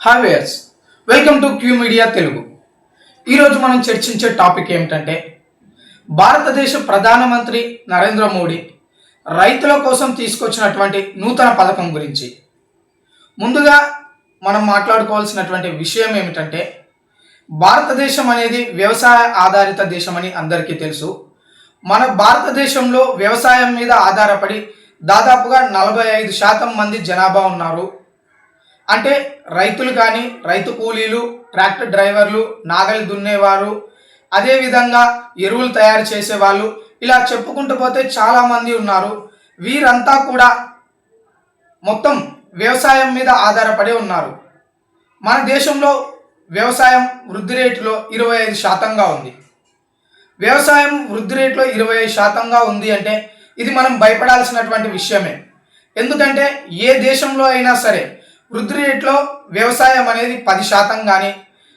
Hi viewers welcome to Q media Telugu ఈరోజు మనం చర్చించే టాపిక్ ఏమిటంటే భారతదేశ ప్రధానమంత్రి నరేంద్ర మోడీ రైతుల కోసం తీసుకొచ్చినటువంటి నూతన పథకం గురించి. ముందుగా మనం మాట్లాడుకోవాల్సినటువంటి విషయం ఏమిటంటే భారతదేశం అనేది వ్యవసాయ ఆధారిత దేశం అని అందరికీ తెలుసు. మన భారతదేశంలో వ్యవసాయం మీద ఆధారపడి దాదాపుగా నలభై ఐదు శాతం మంది జనాభా ఉన్నారు. అంటే రైతులు కానీ రైతు కూలీలు ట్రాక్టర్ డ్రైవర్లు నాగలి దున్నేవారు అదేవిధంగా ఎరువులు తయారు చేసేవాళ్ళు ఇలా చెప్పుకుంటూ పోతే చాలామంది ఉన్నారు. వీరంతా కూడా మొత్తం వ్యవసాయం మీద ఆధారపడి ఉన్నారు. మన దేశంలో వ్యవసాయం వృద్ధి రేటులో ఇరవై ఐదు శాతంగా ఉంది. వ్యవసాయం వృద్ధి రేట్లో ఇరవై ఐదు శాతంగా ఉంది అంటే ఇది మనం భయపడాల్సినటువంటి విషయమే. ఎందుకంటే ఏ దేశంలో అయినా సరే వృద్ధి రేట్లో వ్యవసాయం అనేది పది శాతం కానీ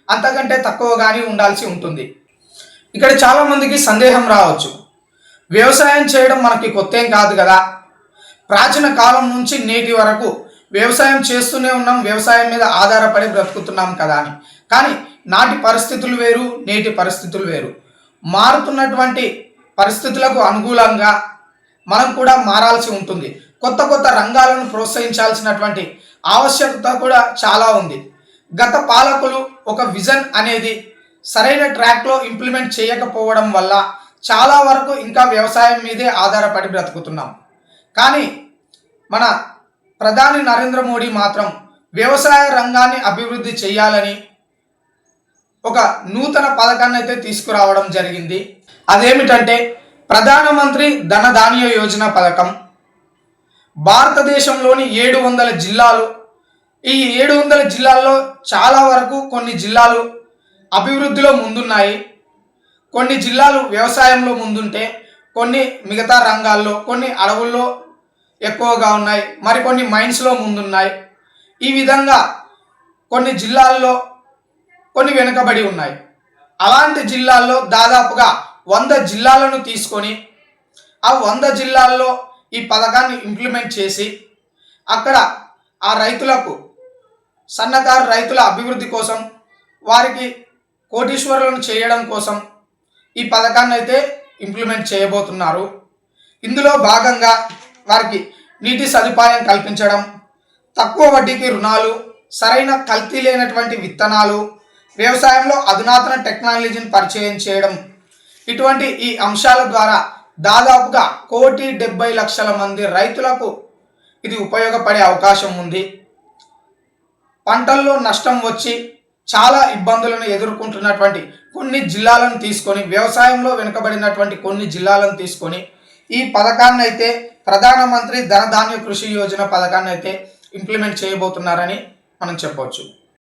అంతకంటే తక్కువ కానీ ఉండాల్సి ఉంటుంది. ఇక్కడ చాలామందికి సందేహం రావచ్చు. వ్యవసాయం చేయడం మనకి కొత్త కాదు కదా. ప్రాచీన కాలం నుంచి నేటి వరకు వ్యవసాయం చేస్తూనే ఉన్నాం వ్యవసాయం మీద ఆధారపడి బ్రతుకుతున్నాం కదా అని. కానీ నాటి పరిస్థితులు వేరు నేటి పరిస్థితులు వేరు. మారుతున్నటువంటి పరిస్థితులకు అనుకూలంగా మనం కూడా మారాల్సి ఉంటుంది. కొత్త కొత్త రంగాలను ప్రోత్సహించాల్సినటువంటి ఆవశ్యకత కూడా చాలా ఉంది. గత పాలకులు ఒక విజన్ అనేది సరైన ట్రాక్లో ఇంప్లిమెంట్ చేయకపోవడం వల్ల చాలా వరకు ఇంకా వ్యవసాయం మీదే ఆధారపడి బ్రతుకుతున్నాం. కానీ మన ప్రధాని నరేంద్ర మోడీ మాత్రం వ్యవసాయ రంగాన్ని అభివృద్ధి చేయాలని ఒక నూతన పథకాన్ని అయితే తీసుకురావడం జరిగింది. అదేమిటంటే ప్రధానమంత్రి ధనధాన్య యోజన పథకం. భారతదేశంలోని ఏడు వందల జిల్లాలు. ఈ ఏడు వందల జిల్లాల్లో చాలా వరకు కొన్ని జిల్లాలు అభివృద్ధిలో ముందున్నాయి. కొన్ని జిల్లాలు వ్యవసాయంలో ముందుంటే కొన్ని మిగతా రంగాల్లో కొన్ని అడవుల్లో ఎక్కువగా ఉన్నాయి. మరికొన్ని మైన్స్లో ముందున్నాయి. ఈ విధంగా కొన్ని జిల్లాల్లో కొన్ని వెనుకబడి ఉన్నాయి. అలాంటి జిల్లాల్లో దాదాపుగా వంద జిల్లాలను తీసుకొని ఆ వంద జిల్లాల్లో ఈ పథకాన్ని ఇంప్లిమెంట్ చేసి అక్కడ ఆ రైతులకు సన్నకారు రైతుల అభివృద్ధి కోసం వారికి కోటీశ్వరులను చేయడం కోసం ఈ పథకాన్ని అయితే ఇంప్లిమెంట్ చేయబోతున్నారు. ఇందులో భాగంగా వారికి నీటి సదుపాయం కల్పించడం తక్కువ వడ్డీకి రుణాలు సరైన కల్తీ లేనటువంటి విత్తనాలు వ్యవసాయంలో అధునాతన టెక్నాలజీని పరిచయం చేయడం ఇటువంటి ఈ అంశాల ద్వారా దాదాపుగా కోటి డెబ్బై లక్షల మంది రైతులకు ఇది ఉపయోగపడే అవకాశం ఉంది. పంటల్లో నష్టం వచ్చి చాలా ఇబ్బందులను ఎదుర్కొంటున్నటువంటి కొన్ని జిల్లాలను తీసుకొని వ్యవసాయంలో వెనుకబడినటువంటి కొన్ని జిల్లాలను తీసుకొని ఈ పథకాన్ని అయితే ప్రధానమంత్రి ధనధాన్య కృషి యోజన పథకాన్ని అయితే ఇంప్లిమెంట్ చేయబోతున్నారని మనం చెప్పవచ్చు.